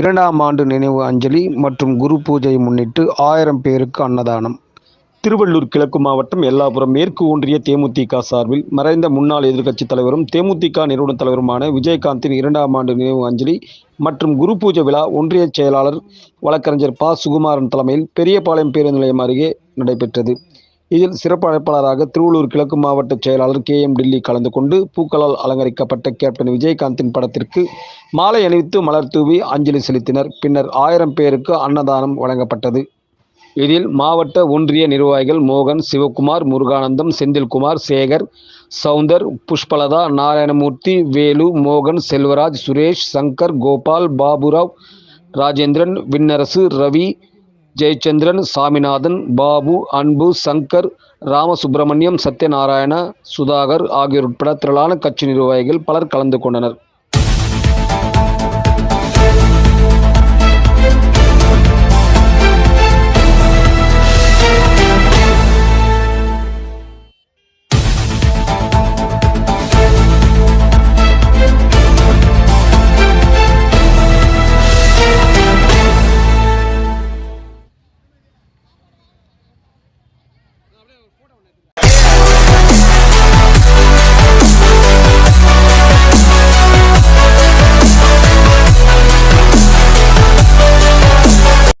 இரண்டாம் ஆண்டு நினைவு அஞ்சலி மற்றும் குரு பூஜையை முன்னிட்டு ஆயிரம் பேருக்கு அன்னதானம். திருவள்ளூர் கிழக்கு மாவட்டம் எல்லாபுரம் மேற்கு ஒன்றிய தேமுதிக சார்பில் மறைந்த முன்னாள் எதிர்க்கட்சித் தலைவரும் தேமுதிக நிறுவன தலைவருமான விஜயகாந்தின் இரண்டாம் ஆண்டு நினைவு அஞ்சலி மற்றும் குரு பூஜை விழா ஒன்றிய செயலாளர் வழக்கறிஞர் ப. சுகுமாரன் தலைமையில் பெரியபாளையம் பேருந்து நிலையம் அருகே நடைபெற்றது. இதில் சிறப்பு அழைப்பாளராக திருவள்ளூர் கிழக்கு மாவட்ட செயலாளர் கே எம் டில்லி கலந்து கொண்டு பூக்களால் அலங்கரிக்கப்பட்ட கேப்டன் விஜயகாந்தின் படத்திற்கு மாலை அணிவித்து மலர் தூவி அஞ்சலி செலுத்தினர். பின்னர் ஆயிரம் பேருக்கு அன்னதானம் வழங்கப்பட்டது. இதில் மாவட்ட ஒன்றிய நிர்வாகிகள் மோகன் சிவகுமார் முருகானந்தம் செந்தில்குமார் சேகர் சவுந்தர் புஷ்பலதா நாராயணமூர்த்தி வேலு மோகன் செல்வராஜ் சுரேஷ் சங்கர் கோபால் பாபுராவ் ராஜேந்திரன் விண்ணரசு ரவி ஜெயச்சந்திரன் சாமிநாதன் பாபு அன்பு சங்கர் ராமசுப்பிரமணியம் சத்யநாராயண சுதாகர் ஆகியோர் உட்பட திரளான கட்சி நிர்வாகிகள் பலர் கலந்து கொண்டனர்.